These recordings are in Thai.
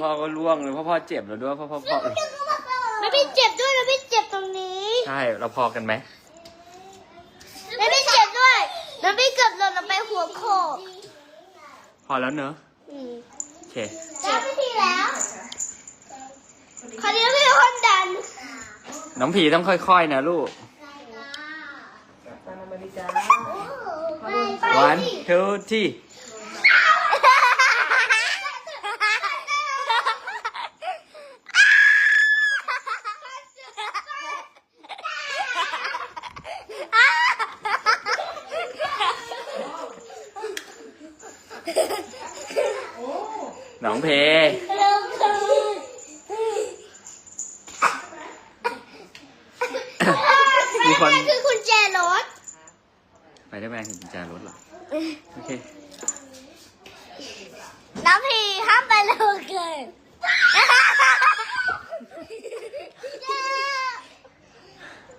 พ่อก็ล่วงเลยพ่อพ่อเจ็บแล้วด้วยพ่อพ่อพ่อแล้วพี่เจ็บด้วยแล้วพี่เจ็บตรงนี้ใช่เราพอกันไหมแล้วพี่เจ็บด้วยแล้วพี่เกือบหล่นลงไปหัวโขกพอแล้วเนอะอืมโอเคแล้วพี่ทีแล้วคราวนี้พี่คนดัน น้องผีต้องค่อยๆนะลูกตาม อเมริกาวันทูที่น้องเพมีคนนั่นคือคุณแจรถไปได้แมนเห็นกุญแจรถเหรอ โอเค น้ำพีห้ามไปเร็วเกิน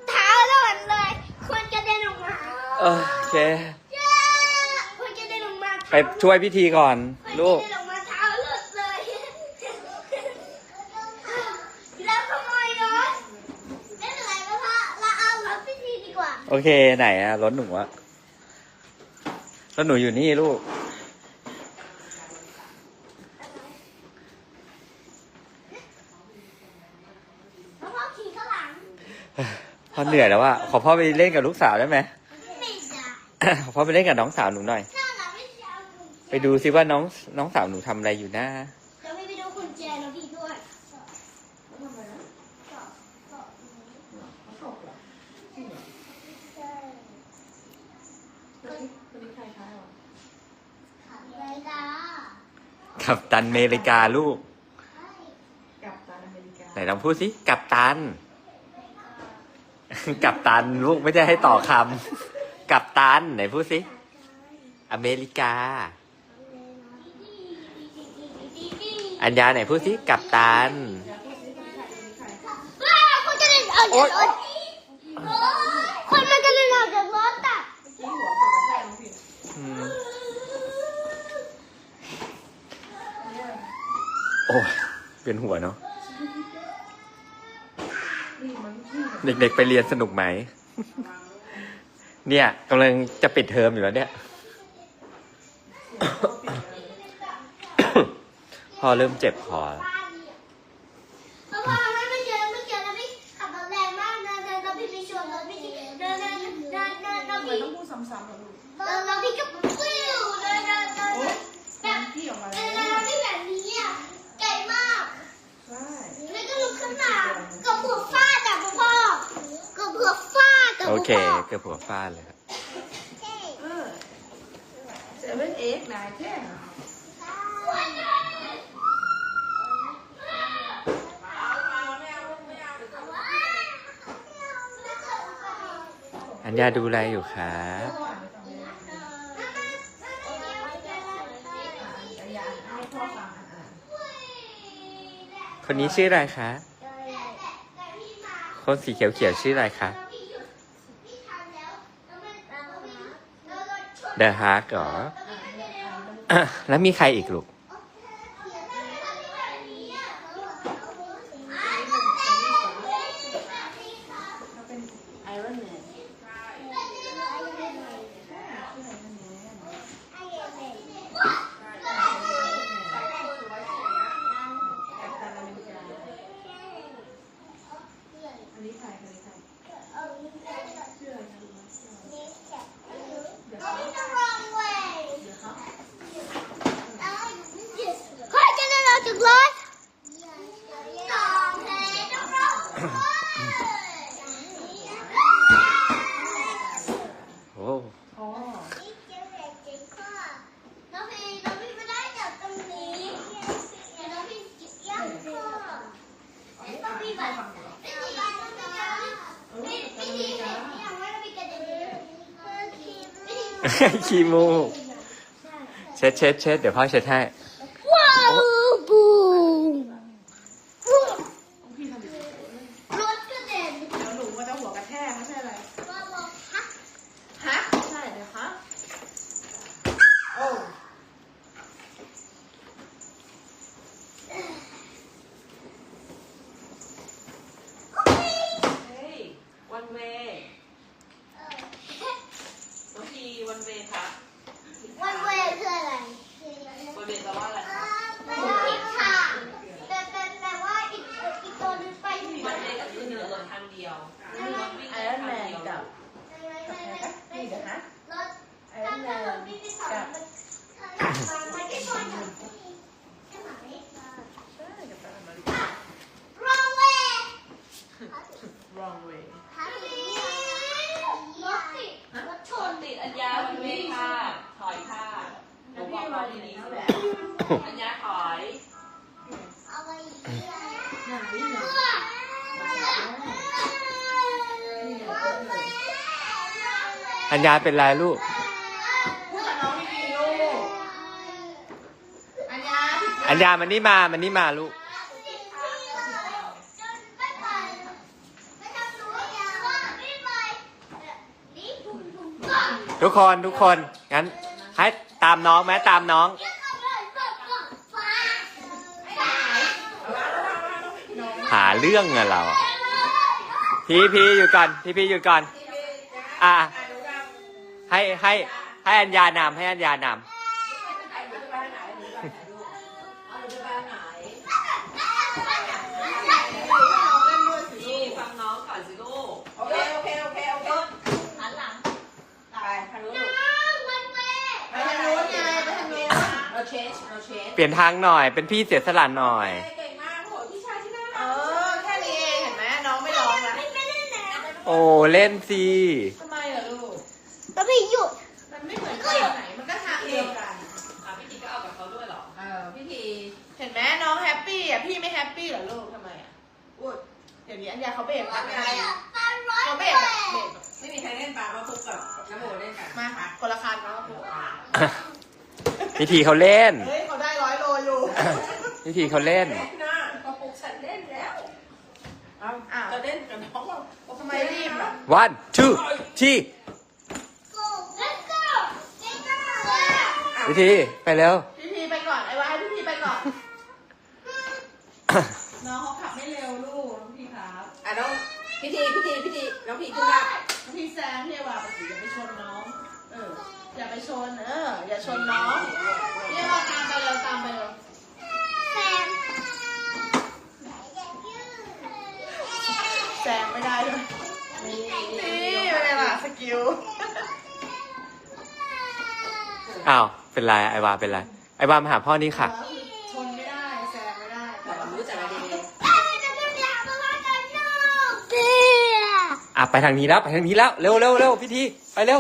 เท้าหล่นเลยคนกระเด็นออกมาโอเค คนกระเด็นออกมาไปช่วยพิธีก่อน ลูก คนกระเด็นออกมาเท้าหลุดเลยแล้วขโมยรถไม่เป็นไรก็พะเราเอารถพิธีดีกว่า โอเคไหนอะรถหนูอะรถหนูอยู่นี่ลูก แล้วพ่อขี่ข้างหลังพ่อเหนื่อยแล้วอะขอพ่อไปเล่นกับลูกสาวได้ไหม ไม่ได้ขอพ่อไปเล่นกับน้องสาวหนูหน่อยน่ารักไม่ใช่เอากุญแจไปดูซิว่าน้องน้องสาวหนูทำอะไรอยู่นะ เดี๋ยวไปดูกุญแจนะพี่ด้วย ตัวนี้ตัวนี้ใครคะอ๋อ ขับเลยจ้า กับตันอเมริกาลูก กับตามอเมริกาไหนลองพูดสิกับตัน กับตันลูกไม่ได้ให้ต่อคำกับตันไหนพูดสิอเมริกา อัญญาไหนพูดสิกับตันว้าวคนจะเดินออกจากรถคนมันจะเดินออกจากรถอะ ที่หัวเปิดกระแทกน้องผิด อืมโอ้ยเป็นหัวเนาะนี่มันที่เด็กๆไปเรียนสนุกไหม เนี่ยกำลังจะปิดเทอมอยู่แล้วเนี่ย พอเริ่มเจ็บคอแล้ว ฟาดเลยครับเออเซเว่นเอ็กนายแท่งอัญญาดูอะไรอยู่คะแต่อย่าอ่านให้พ่อฟังอ่านคนนี้ชื่ออะไรคะ คนสีเขียวๆชื่ออะไรคะ เดอะฮาร์กเหรอ แล้วมีใครอีกลูก เขาเป็นไอรอนแมนกับตามอเมริกาอันนี้ใครอันนี้ใครชื่ออะไรคะเดี๋ยวเขา ใครจะเดินออกจากรถ โอ้ อ๋อ น้องพี่น้องพี่ไม่ได้จับตรงนี้เดี๋ยวน้องพี่จิกย่างคอน้องพี่แบบไม่ดีน้องพี่ไม่ไม่ดีเห็นอย่างว่าน้องพี่กระเด็นไม่ดี ขี้มูกเช็ดเช็ดเช็ดเดี๋ยวพ่อเช็ดให้ ว้าวบูม พี่ทำดิ รถกระเด็น เดี๋ยวหนูก็จะหัวกระแทกไม่ใช่อะไร ว้าวฮัก ฮะใช่เดี๋ยวครับโอ้ เวย์น้องพีวันเวย์ครับ วันเวย์คืออะไร วันเวย์แปลว่าอะไรคะ แปลว่าอีกทางแต่แต่แต่ว่าอีกอีกตัวนึงไปถึง วันเวย์ก็ คือเหนือรถทางเดียวคือรถวิ่งไอแค่รอนทาแมงนเดียว กับนี่เดี๋ยวนะรถไอรอนแมนพี่พี่สอนมันมันไม่ชนกันใช่ไหม wrong way wrong way รถติดรถช ช น นติดอัญญาวันเวย์ค่ะ ถอยค่ะหนูบอกเราดีๆสิอัญญาถอย เอาไปอีก ไหนไหน อัญญาเป็นไรลูก พูดกับน้องดีๆลูก อัญญาอัญญามันนี่มามันนี่มาลูก ทุกคนทุกคนงั้นให้ตามน้องไหมตามน้อง หาเรื่องอะเรา พีพีอยู่ก่อนพีพีอยู่ก่อน อะ ให้ให้ให้อัญญานำให้อัญญานำนี่ฟังน้องก่อนสิลูกโอเคโอเคโอเคโอเคหันหลังไปทางนู้นมันเว้ไปทางนู้นไงไปทางนู้นเรา change เรา change เปลี่ยนทางหน่อยเป็นพี่เสียสละหน่อย เก่งมากโหพี่ชายที่น่าเอรักอแค่นี้เองเห็นไหมน้องไม่ร้องละไม่ไม่เล่นแล้วโอ้เล่นสิ ทำไม เดี๋ยวนี้อัญญาเขาเบรกแล้วไงเขาเบรกแบบเบรกแบบไม่มีใครเล่นปลามาคุกกับน้ำโมเล่นกันมาค่ะคนละคันเนาะพิธีเขาเล่น เฮ้ยเขาได้ร้อยโลอยู่พิธีเขาเล่น เล่นนะกระปุกฉันเล่นแล้วเอาอ้าวจะเล่นกับน้องเราทำไมรีบอะ one two three พิธีไปเร็ว พี่พีไปก่อนไอ้วะให้พี่พีไปก่อน น้องเขาขับไม่เร็วลูกน้องพี่ครับ อ่ะน้องพี่ทีพี่ทีพี่ทีน้องพีขึ้นได้น้องพี่แซงพี่เอวาไปสิอย่าไปชนน้อง เออ อย่าไปชน เออ อย่าชนน้องพี่เอวาตามไปเร็วตามไปเร็วแซงไม่ได้ด้วยนี่เป็นไงล่ะสกิลอ้าว เป็นไรไอวาเป็นไร ไอวามาหาพ่อนี่ค่ะชน ไปทางนี้แล้วไปทางนี้แล้วเร็วเร็วเร็วพิธีไปเร็ว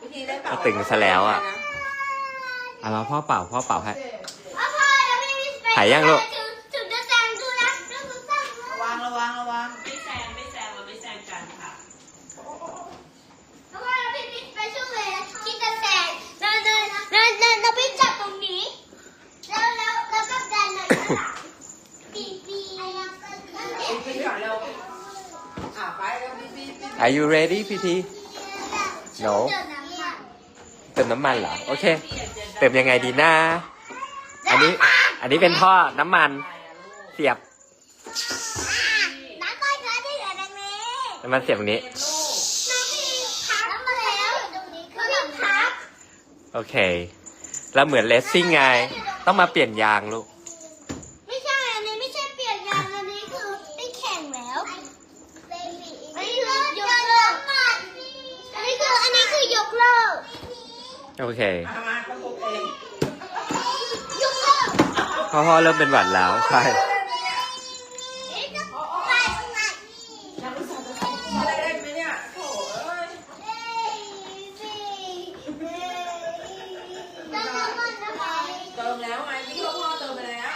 พี่ทีได้เปล่า ตึงซะแล้วอะอะมาพ่อเป่าพ่อเป่าให้ หายยังลูกถึงจะแซงดูนะเรื่องแซงระวังระวังระวังไม่แซงไม่แซงเราไม่แซงกันค่ะเพราะว่าพี่พี่ไปช่วยเลยคิดจะแซงแล้วแล้วแล้วแล้วแล้วพี่จับตรงนี้ แล้วแล้วแล้วก็ดันเลยปีปีนั่นแหละพี่ก่อนเร็ว Are you ready พิธี No เดี๋ยวน้ำมันเติมน้ำมันเหรอ โอเค เติมยังไงดีนะ อันนี้ อันนี้เป็นท่อน้ำมัน เสียบ น้ำก้อยเธอที่เหลือตรงนี้น้ำมันเสียบตรงนี้ น้ำพี่พับมาแล้วตรงนี้คือพับโอเค แล้วเหมือนเลสซิ่งไง ต้องมาเปลี่ยนยางลูก ไม่ใช่ อันนี้ไม่ใช่เปลี่ยนยางอันนี้คือได้แข่งแล้วอันนี้คือยกเลิกอันนี้คืออันนี้คือยกเลิก โอเคมามาประกบเองยกเลิกพ่อพ่อเริ่มเป็นหวัดแล้ว ใช่ เอ๊ะจะไปตรงไหน อะไรได้ไหมเนี่ยโถ่เอ้ย เอ้ยสี่เอ้ยเติมน้ำมันนะไป เติมแล้วไงพี่พ่อพ่อเติมไปแล้ว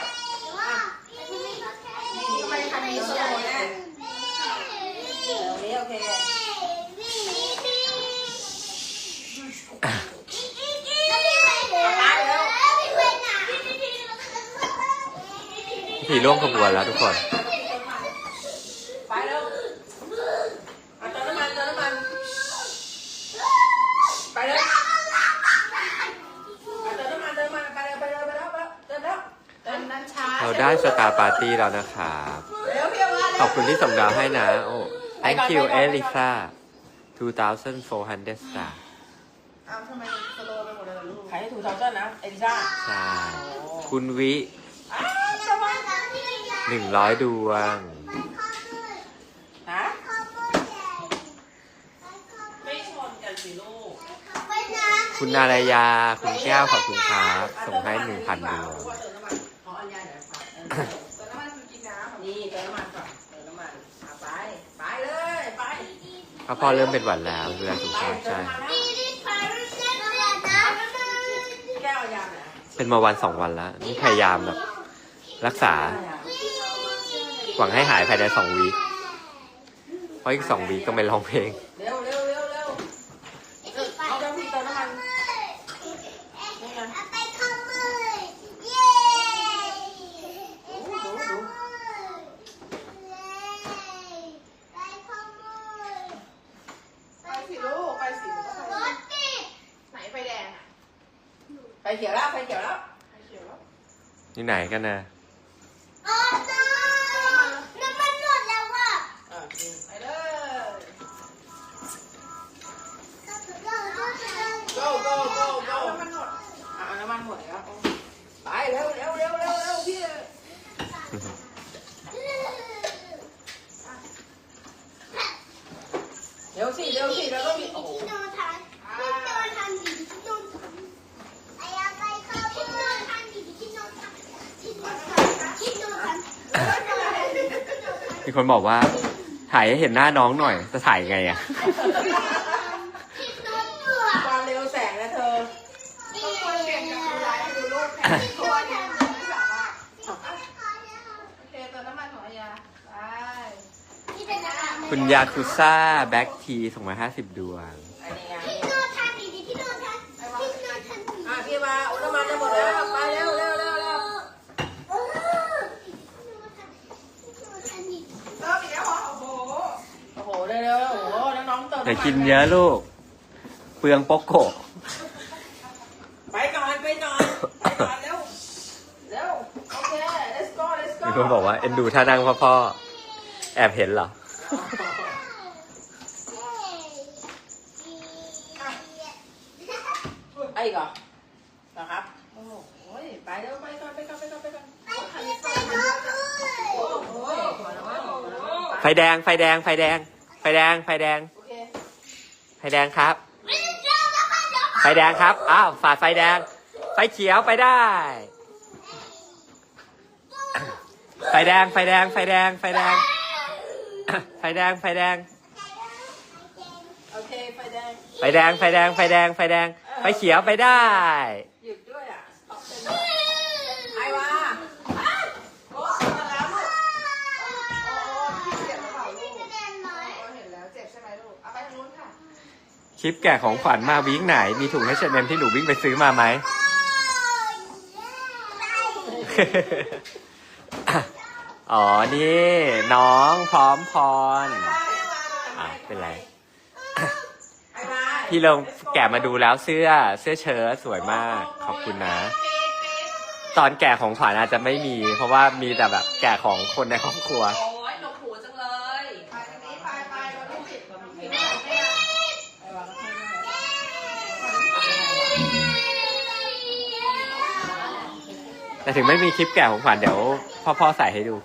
ว่าอันนี้ก็แค่ ทำไมคันนี้สวย เดี๋ยวนี้โอเค พิธีร่วมขบวนแล้วทุกคน ไปเร็วเอาเติมน้ำมันเติมน้ำมันไปเร็วเอาเติมน้ำมันเติมน้ำมันไปเร็วไปเร็วไปเร็วไปเร็วเติมแล้ว อันนั้นช้า เรา ได้สตาร์ปาร์ตี้แล้วนะครับเร็วพี่เอวาเขอบคุณที่ส่งดาวให้นะ โอ้ thank you Elisa 2,400 star อ้าวทำไมสโลว์ไปหมดเลยล่ะลูกใครให้ถูกเท้าเจ้านะ เอลิซ่าใช่คุณวิ อ้าวสบาย100 ดวง ฮะไม่ชนกันสิลูกคุณนารายา คุณแก้วขอบคุณครับ ส่งให้ 1,000 ดวงเติมน้ำมัน เติมน้ำมันก่อนเติมน้ำมันอะไป ไปเลย ไปพ่อพ่อเริ่มเป็นหวัดแล้วดูแลสุขภาพใช่ แก้วอัญญาหน่อยเป็นมาวันสองวันแล้วนี่พยายามแบบรักษา หวังให้หายภายในสองวีคเพราะอีกสองวีคต้องไปร้องเพลง เร็วเร็วเร็วเร็วเอาเจ้าพี่เติมน้ำมัน ไปขโมยเย้ไปขโมยไปขโมย ไปสิลูก ไปสิ รถติด ไหนไฟแดงอะ ไฟเขี ยวแล้วไฟเขียวแล้วไฟเขียวแล้วนี่ไหนกันนะอ๋อน้ำน้ำมันหมดแล้วว่ะอะไปเลย go go go go น้ำมันหมดอะน้ำมันหมดแล้วไปเร็วเร็วเร็วเร็วเร็วพี่เร็วสิเร็วสิแล้วก็มีโอ้โหที่โดนทันที่โดนทันดิที่โดนทันไอ้ยาไปเข้าที่โดนทันดิที่โดนทันที่โดนทันที่โดนทัน มีคนบอกว่า ถ่ายให้เห็นหน้าน้องหน่อย จะถ่ายไงอะความเร็วแสงนะเธอต้องควรเปลี่ยนจากดูไลฟ์ให้ดูรูปแทนตัวเนี่ยไม่สามารถโอเคเติมน้ำมันของอายาไป คุณยาคุซ่าแบ็กทีส่งมาห้าสิบดวง อันนี้ไง ที่โดนทันดิที่โดนทันที่โดนทันดิ อะพี่มาอุยน้ำมันจะหมดแล้ว ไปเร็วเร็วเร็วเร็ว เออที่โดนทันที่โดนทันดิ เติมอีกแล้วเหรอโอ้โห โอ้โหเร็วเร็วโอ้โหน้ องๆเติมอย่ากินเยอะลูก เปลืองโปโกะไปก่อนไปก่อนไปก่อนเร็วเร็วโอเค let's go let's go มีคนบอกว่าเอ็นดูท่านั่งพ่อพ่อแอบเห็นเหรอ ไอ้อีกเหรอเหรอครับโอ้โหไปเร็วไปก่อนไปก่อนไปก่อนไปก่อนโอ้โหคันนี้ไปคันนี้ไปโอ้โหขอแล้วว่าขอแล้วว่าไฟแดงไฟแดงไฟแดง ไฟแดงไฟแดงโอเค ไฟแดงครับ ไฟแดงครับ อ้าว ฝ่าไฟแดง ไฟเขียวไปได้ ไฟแดง ไฟแดง ไฟแดง ไฟแดง ไฟแดง ไฟแดง โอเค ไฟแดง ไฟแดง ไฟแดง ไฟแดง ไฟแดง ไฟเขียวไปได้ หยุดด้วยอะออกเป็นไอ้วะอ้าวโอ้มาแล้วลูกโอ้พี่เจ็บหรือเปล่าลูกโอ้เห็นแล้วเจ็บใช่ไหมลูก เอาไปทางนู้นค่ะ คลิปแก่ของขวัญมาวิ่งไหน มีถุงให้เชนเนมที่หนูวิ่งไปซื้อมาไหม อ๋อ นี่ น้องพร้อมพรอะเป็นไร พี่ลงแกะมาดูแล้วเสื้อเสื้อเชิ้ตสวยมาก ขอบคุณนะ ตอนแกะของขวัญอาจจะไม่มี เพราะว่ามีแต่แบบแกะของคนในครอบครัว โอ้ยหนกหูจังเลย ไปทางนี้ไปไปเราต้องปิดเราไม่ได้ไอ้วะก็ไม่ได้ แต่ถึงไม่มีคลิปแกะของขวัญเดี๋ยวพ่อพ่อใส่ให้ดู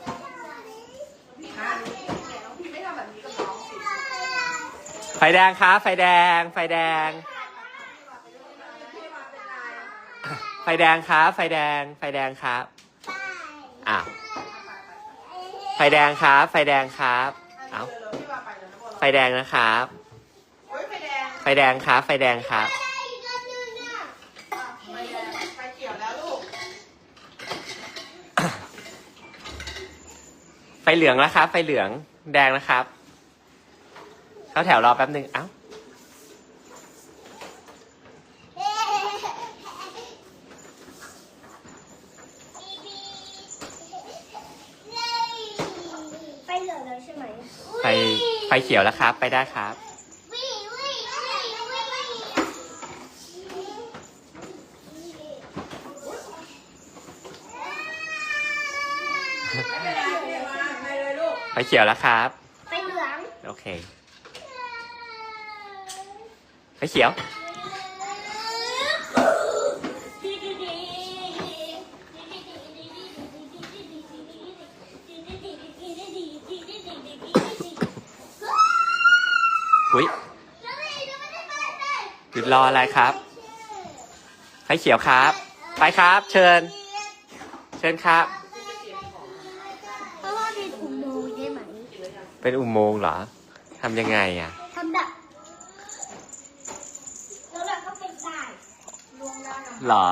ไฟแดงครับไฟแดง ไฟแดง ไฟแดงครับไฟแดง ไฟแดงครับอ้าวไฟแดงครับ ไฟแดงครับเอ้าวไฟแดงนะครับ ไฟแดงครับ ไฟแดงครับ อะไฟแดงไฟเขียวแล้วลูก ไฟเหลืองแล้วครับ ไฟเหลืองแดงนะครับ เข้าแถวรอแป๊บหนึ่งเอ้าไปเหลือแล้วใช่ไหม ไฟไฟเขียวแล้วครับ ไปได้ครับ ขียวแล้วครับ ไปเหลืองโอเคไฟเขียวหุยหยุดรออะไรครับไฟเขียวครับ ไปครับ เชิญ เชิญครับ เป็นอุโมงค์เหรอทำยังไงอะทำดักแล้วเราก็ไปใส่ลงแล้หรอ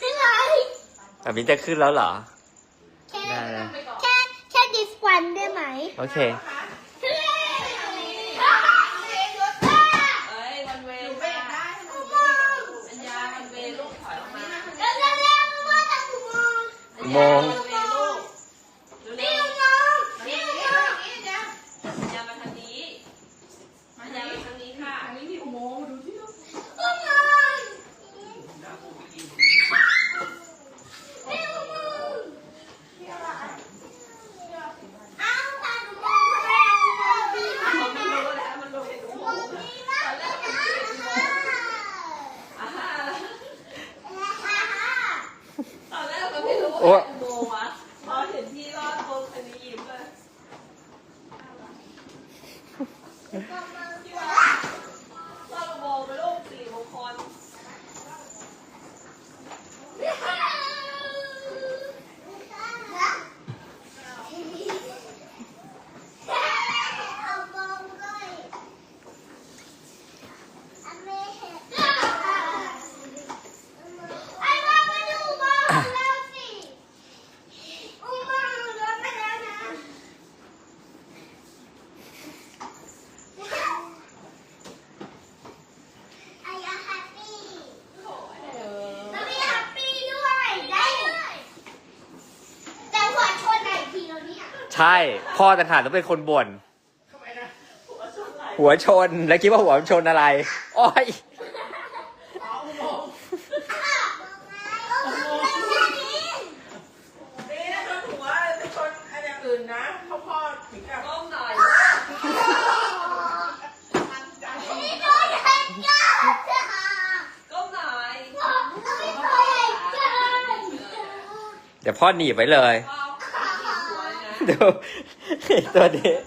ขึ้นเลยอามินจะขึ้นแล้วเหรอ แค่ได้แค่แค่ this one ได้ไหมโอเค เอ้วันเวมวันเวลูกถอยออกมาอุงโมง 我 ใช่ พ่อต่างหากต้องเป็นคนบ่นหัวชนแล้วคิดว่าหัวชนอะไรอ้อยเดี๋ยวพ่อหนีบไว้เลย と、えっとね、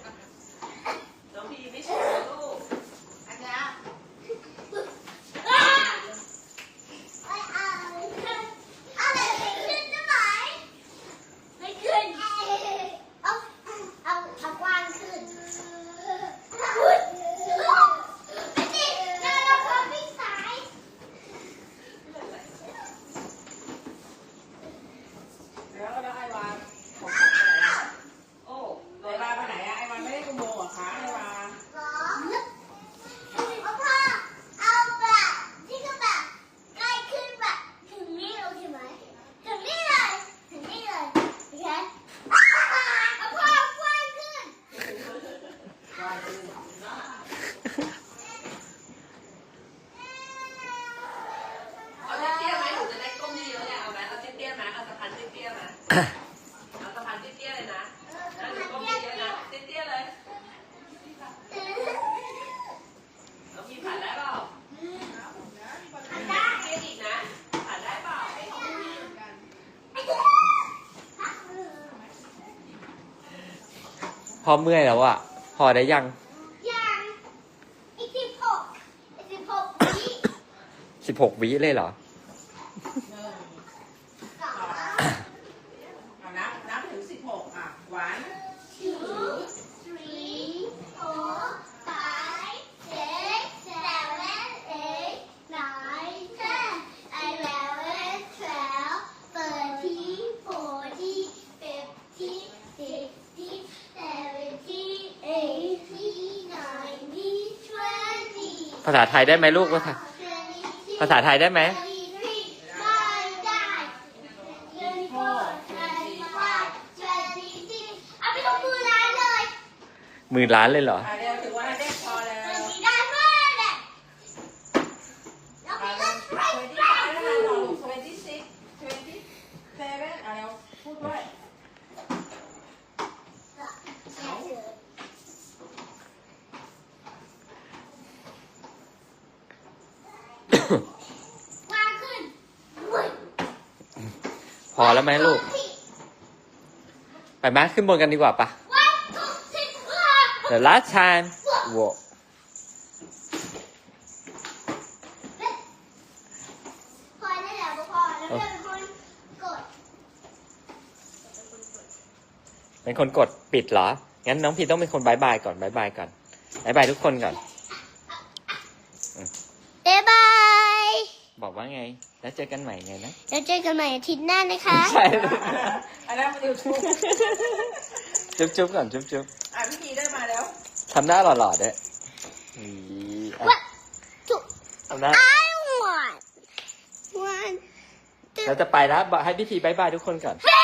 พอเมื่อยแล้วอะพอได้ยัง ยังอีกสิบหกอีกสิบหกวิ สิบหกวิเลยเหรอ ไทยได้ไหมลูกภาษาภาษาไทยได้ไหมหมื่นล้านเลยเหรอ ไหมลูก ไปไหมขึ้นบนกันดีกว่าปะ One, two, three, four. The last time โวพอได้แล้วพอแล้วเพื่อนเป็นคนกดเป็นคนกดปิดเหรอ งั้นน้องพีต้องเป็นคนบายบายก่อนบายบายก่อนบายบายทุกคนก่อน บ๊ายบาย บอกว่าไง แล้วเจอกันใหม่ไงนะ แล้วเจอกันใหม่อาทิตย์หน้านะคะ ใช่อันนั้นมันยูทูบจุ๊บจุ๊บก่อนจุ๊บจุ๊บอะพี่พีได้มาแล้วทำหน้าหล่อๆด้วยนี่อะว่าถูกทำหน้า I want one เราจะไปแล้วบอกให้พี่ทีบายบายทุกคนก่อน Thank